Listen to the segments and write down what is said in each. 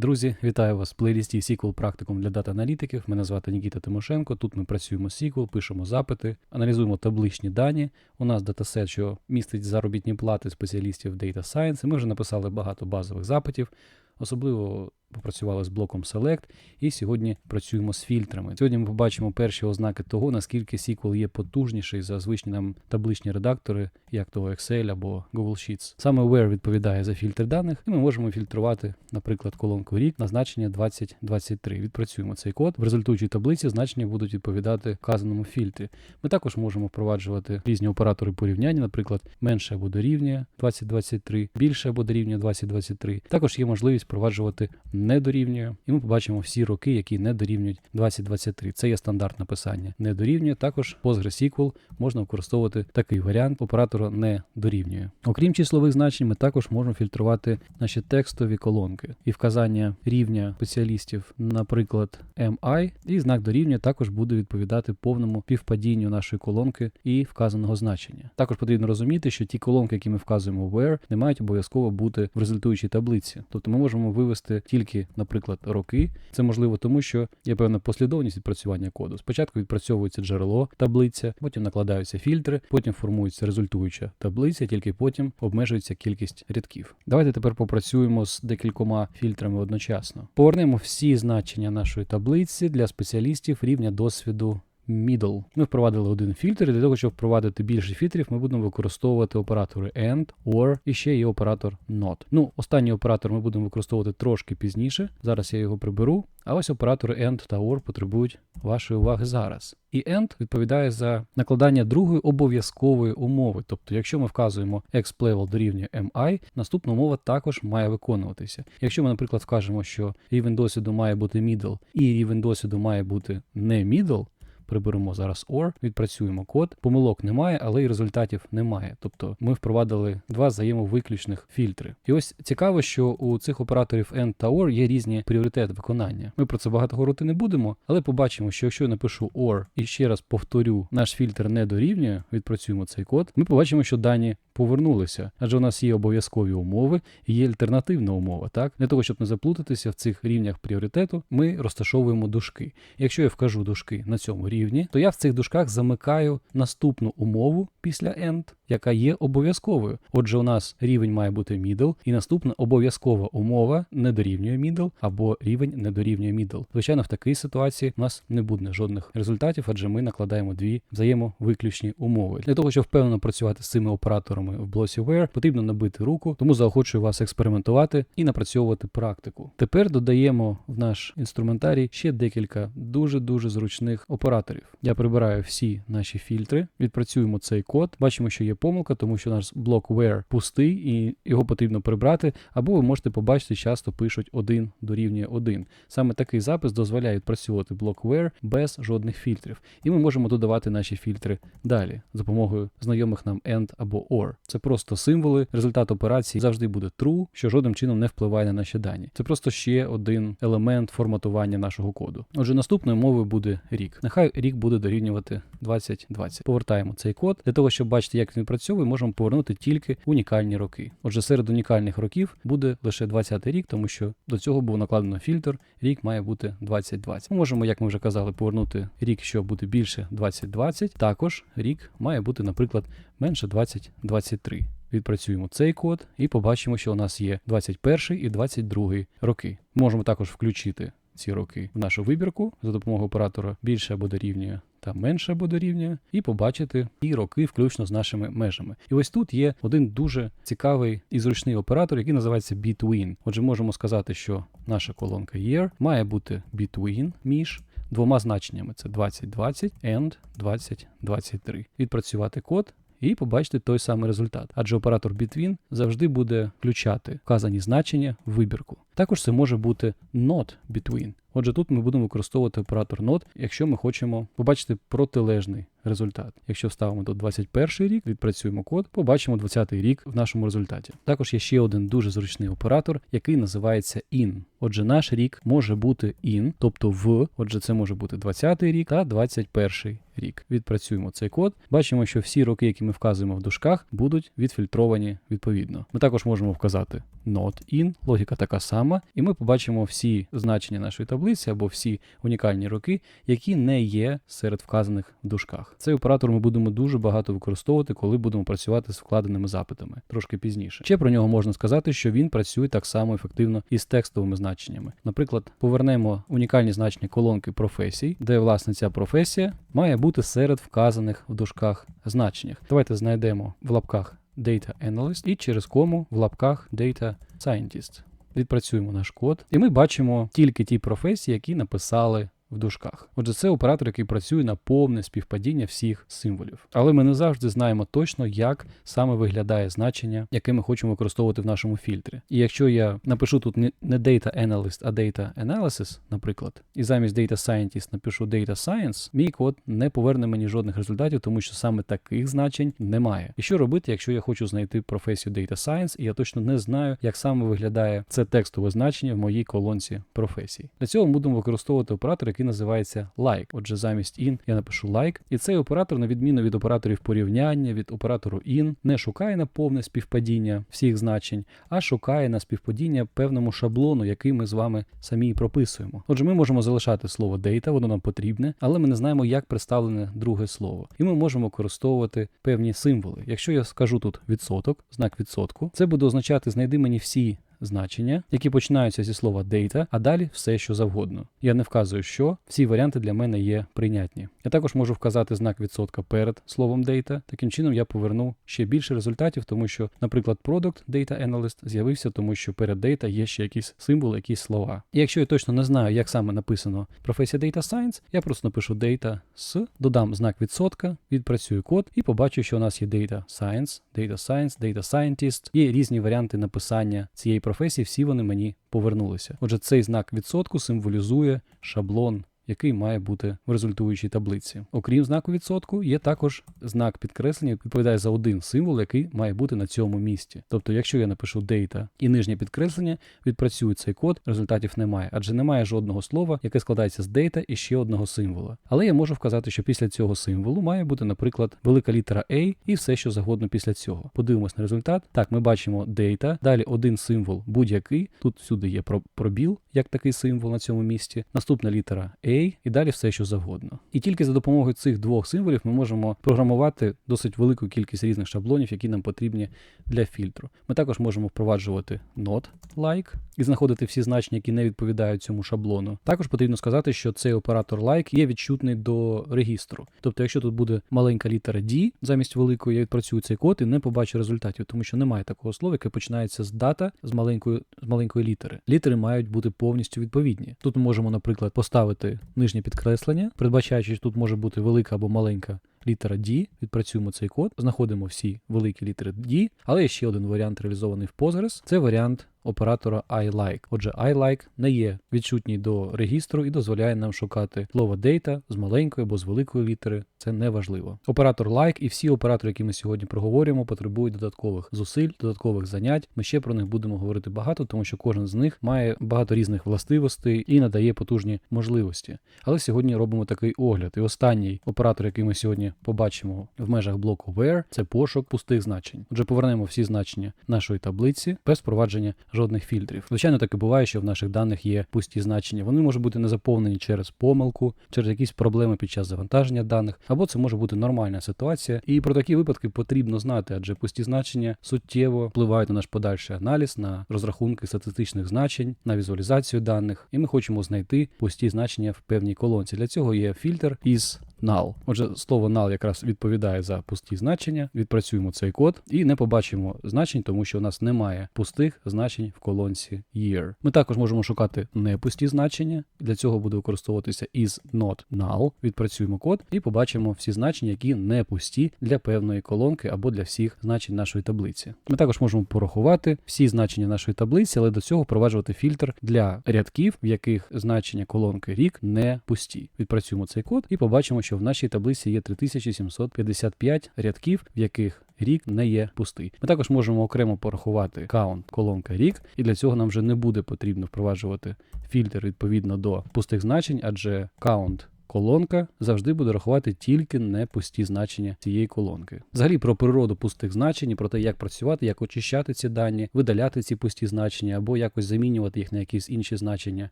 Друзі, вітаю вас в плейлісті SQL практикум для дата-аналітиків. Мене звати Нікіта Тимошенко. Тут ми працюємо з SQL, пишемо запити, аналізуємо табличні дані. У нас датасет, що містить заробітні плати спеціалістів Data Science. Ми вже написали багато базових запитів. Особливо попрацювали з блоком Select, і сьогодні працюємо з фільтрами. Сьогодні ми побачимо перші ознаки того, наскільки SQL є потужніший за звичні нам табличні редактори, як то Excel або Google Sheets. Саме Where відповідає за фільтр даних, і ми можемо фільтрувати, наприклад, колонку рік на значення 2023. Відпрацюємо цей код. В результуючій таблиці значення будуть відповідати вказаному фільтрі. Ми також можемо впроваджувати різні оператори порівняння, наприклад, менше або дорівнює 2023, більше або дорівнює 2023. Також є можливість впроваджувати не дорівнює, і ми побачимо всі роки, які не дорівнюють 2023. Це є стандартне писання. Не дорівнює. Також PostgreSQL можна використовувати такий варіант оператора не дорівнює. Окрім числових значень, ми також можемо фільтрувати наші текстові колонки і вказання рівня спеціалістів, наприклад, MI, і знак дорівнює також буде відповідати повному півпадінню нашої колонки і вказаного значення. Також потрібно розуміти, що ті колонки, які ми вказуємо where, не мають обов'язково бути в результуючій таблиці. Тобто ми можемо вивести тільки, наприклад, роки. Це можливо тому, що є певна послідовність відпрацювання коду. Спочатку відпрацьовується джерело, таблиця, потім накладаються фільтри, потім формується результуюча таблиця, тільки потім обмежується кількість рядків. Давайте тепер попрацюємо з декількома фільтрами одночасно. Повернемо всі значення нашої таблиці для спеціалістів рівня досвіду. Middle. Ми впровадили один фільтр, і для того, щоб впровадити більше фільтрів, ми будемо використовувати оператори AND, OR і ще є оператор NOT. Ну, останній оператор ми будемо використовувати трошки пізніше. Зараз я його приберу. А ось оператори AND та OR потребують вашої уваги зараз. І AND відповідає за накладання другої обов'язкової умови. Тобто, якщо ми вказуємо X-level дорівнює MI, наступна умова також має виконуватися. Якщо ми, наприклад, вкажемо, що рівень досвіду має бути middle і рівень досвіду має бути не middle, приберемо зараз OR, відпрацюємо код. Помилок немає, але й результатів немає. Тобто ми впровадили два взаємовиключних фільтри. І ось цікаво, що у цих операторів AND та OR є різні пріоритети виконання. Ми про це багато говорити не будемо, але побачимо, що якщо я напишу OR і ще раз повторю, наш фільтр не дорівнює, відпрацюємо цей код. Ми побачимо, що дані повернулися, адже у нас є обов'язкові умови і є альтернативна умова. Так для того, щоб не заплутатися в цих рівнях пріоритету, ми розташовуємо дужки. Якщо я вкажу дужки на цьому рівні, то я в цих дужках замикаю наступну умову після end, яка є обов'язковою. Отже, у нас рівень має бути middle, і наступна обов'язкова умова не дорівнює middle, або рівень не дорівнює middle. Звичайно, в такій ситуації у нас не буде жодних результатів, адже ми накладаємо дві взаємовиключні умови. Для того, щоб впевнено працювати з цими операторами в блоці where, потрібно набити руку, тому заохочую вас експериментувати і напрацьовувати практику. Тепер додаємо в наш інструментарій ще декілька дуже дуже зручних операторів. Я прибираю всі наші фільтри, відпрацюємо цей код. Бачимо, що є помилка, тому що наш блок where пустий і його потрібно прибрати. Або ви можете побачити, часто пишуть 1 дорівнює 1. Саме такий запис дозволяє відпрацьовувати блок where без жодних фільтрів. І ми можемо додавати наші фільтри далі за допомогою знайомих нам AND або OR. Це просто символи. Результат операції завжди буде true, що жодним чином не впливає на наші дані. Це просто ще один елемент форматування нашого коду. Отже, наступною мовою буде рік. Нехай рік буде дорівнювати 2020. Повертаємо цей код. Для того, щоб бачити, як він працює, можемо повернути тільки унікальні роки. Отже, серед унікальних років буде лише 20-й рік, тому що до цього був накладено фільтр. Рік має бути 2020. Ми можемо, як ми вже казали, повернути рік, що буде більше 2020. Також рік має бути, наприклад, менше 2023. Відпрацюємо цей код і побачимо, що у нас є 21 і 22 роки. Можемо також включити ці роки в нашу вибірку за допомогою оператора більше або дорівнює та менше або дорівнює, і побачити ті роки, включно з нашими межами. І ось тут є один дуже цікавий і зручний оператор, який називається between. Отже, можемо сказати, що наша колонка year має бути between між. Двома значеннями це 2020 and 2023. Відпрацювати код і побачити той самий результат. Адже оператор between завжди буде включати вказані значення в вибірку. Також це може бути not between. Отже, тут ми будемо використовувати оператор not, якщо ми хочемо побачити протилежний результат. Якщо вставимо до 21 рік, відпрацюємо код, побачимо 20 рік в нашому результаті. Також є ще один дуже зручний оператор, який називається in. Отже, наш рік може бути in, тобто в. Отже, це може бути 20-й рік та 21-й рік. Відпрацюємо цей код. Бачимо, що всі роки, які ми вказуємо в дужках, будуть відфільтровані відповідно. Ми також можемо вказати not in, логіка така сама, і ми побачимо всі значення нашої таблиці або всі унікальні роки, які не є серед вказаних в дужках. Цей оператор ми будемо дуже багато використовувати, коли будемо працювати з вкладеними запитами трошки пізніше. Ще про нього можна сказати, що він працює так само ефективно і з текстовими значеннями. Наприклад, повернемо унікальні значення колонки професій, де власне ця професія має бути серед вказаних в дужках значеннях. Давайте знайдемо в лапках Data Analyst і через кому в лапках Data Scientist. Відпрацюємо наш код, і ми бачимо тільки ті професії, які написали в дужках. Отже, це оператор, який працює на повне співпадіння всіх символів. Але ми не завжди знаємо точно, як саме виглядає значення, яке ми хочемо використовувати в нашому фільтрі. І якщо я напишу тут не Data Analyst, а Data Analysis, наприклад, і замість Data Scientist напишу Data Science, мій код не поверне мені жодних результатів, тому що саме таких значень немає. І що робити, якщо я хочу знайти професію Data Science, і я точно не знаю, як саме виглядає це текстове значення в моїй колонці професій. Для цього ми будемо використовувати оператор, який називається like. Отже, замість in я напишу like. І цей оператор, на відміну від операторів порівняння, від оператору in, не шукає на повне співпадіння всіх значень, а шукає на співпадіння певному шаблону, який ми з вами самі прописуємо. Отже, ми можемо залишати слово data, воно нам потрібне, але ми не знаємо, як представлене друге слово. І ми можемо використовувати певні символи. Якщо я скажу тут відсоток, знак відсотку, це буде означати знайди мені всі значення, які починаються зі слова data, а далі все, що завгодно. Я не вказую, що всі варіанти для мене є прийнятні. Я також можу вказати знак відсотка перед словом data. Таким чином я поверну ще більше результатів, тому що, наприклад, Product Data Analyst з'явився, тому що перед data є ще якісь символи, якісь слова. І якщо я точно не знаю, як саме написано професія Data Science, я просто напишу data з, додам знак відсотка, відпрацюю код і побачу, що у нас є Data Science, Data Science, Data Scientist. Є різні варіанти написання цієї професії, всі вони мені повернулися. Отже, цей знак відсотку символізує шаблон. Який має бути в результуючій таблиці. Окрім знаку відсотку, є також знак підкреслення, який відповідає за один символ, який має бути на цьому місці. Тобто, якщо я напишу data і нижнє підкреслення, відпрацюю цей код, результатів немає, адже немає жодного слова, яке складається з data і ще одного символа. Але я можу вказати, що після цього символу має бути, наприклад, велика літера A і все, що завгодно після цього. Подивимось на результат. Так, ми бачимо data, далі один символ будь-який. Тут всюди є пробіл, як такий символ на цьому місці. Наступна літера A і далі все, що завгодно. І тільки за допомогою цих двох символів ми можемо програмувати досить велику кількість різних шаблонів, які нам потрібні для фільтру. Ми також можемо впроваджувати not like і знаходити всі значення, які не відповідають цьому шаблону. Також потрібно сказати, що цей оператор like є відчутний до регістру. Тобто, якщо тут буде маленька літера D замість великої, я відпрацюю цей код і не побачу результатів, тому що немає такого слова, яке починається з дата з маленької з маленької літери. Літери мають бути повністю відповідні. Тут ми можемо, наприклад, поставити нижнє підкреслення, передбачаючи, що тут може бути велика або маленька літера D, відпрацюємо цей код, знаходимо всі великі літери D, але є ще один варіант реалізований в Postgres. Це варіант оператора iLike. Отже, iLike не є відчутній до регістру і дозволяє нам шукати слово data з маленької або з великої літери. Це не важливо. Оператор like і всі оператори, які ми сьогодні проговорюємо, потребують додаткових зусиль, додаткових занять. Ми ще про них будемо говорити багато, тому що кожен з них має багато різних властивостей і надає потужні можливості. Але сьогодні робимо такий огляд. І останній оператор, який ми сьогодні побачимо в межах блоку where, це пошук пустих значень. Отже, повернемо всі значення нашої таблиці без впровадження жодних фільтрів. Звичайно, так і буває, що в наших даних є пусті значення. Вони можуть бути не заповнені через помилку, через якісь проблеми під час завантаження даних, або це може бути нормальна ситуація. І про такі випадки потрібно знати, адже пусті значення суттєво впливають на наш подальший аналіз, на розрахунки статистичних значень, на візуалізацію даних. І ми хочемо знайти пусті значення в певній колонці. Для цього є фільтр із null. Отже, слово null якраз відповідає за пусті значення. Відпрацюємо цей код і не побачимо значень, тому що у нас немає пустих значень в колонці year. Ми також можемо шукати непусті значення. Для цього буде використовуватися is not null. Відпрацюємо код і побачимо всі значення, які не пусті для певної колонки або для всіх значень нашої таблиці. Ми також можемо порахувати всі значення нашої таблиці, але до цього впроваджувати фільтр для рядків, в яких значення колонки рік не пусті. Відпрацюємо цей код і побачимо, що в нашій таблиці є 3755 рядків, в яких рік не є пустий. Ми також можемо окремо порахувати каунт колонка рік, і для цього нам вже не буде потрібно впроваджувати фільтр відповідно до пустих значень, адже count колонка завжди буде рахувати тільки не пусті значення цієї колонки. Взагалі про природу пустих значень, про те, як працювати, як очищати ці дані, видаляти ці пусті значення або якось замінювати їх на якісь інші значення.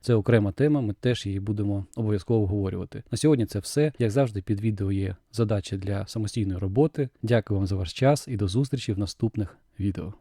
Це окрема тема. Ми теж її будемо обов'язково обговорювати. На сьогодні це все. Як завжди, під відео є задача для самостійної роботи. Дякую вам за ваш час і до зустрічі в наступних відео.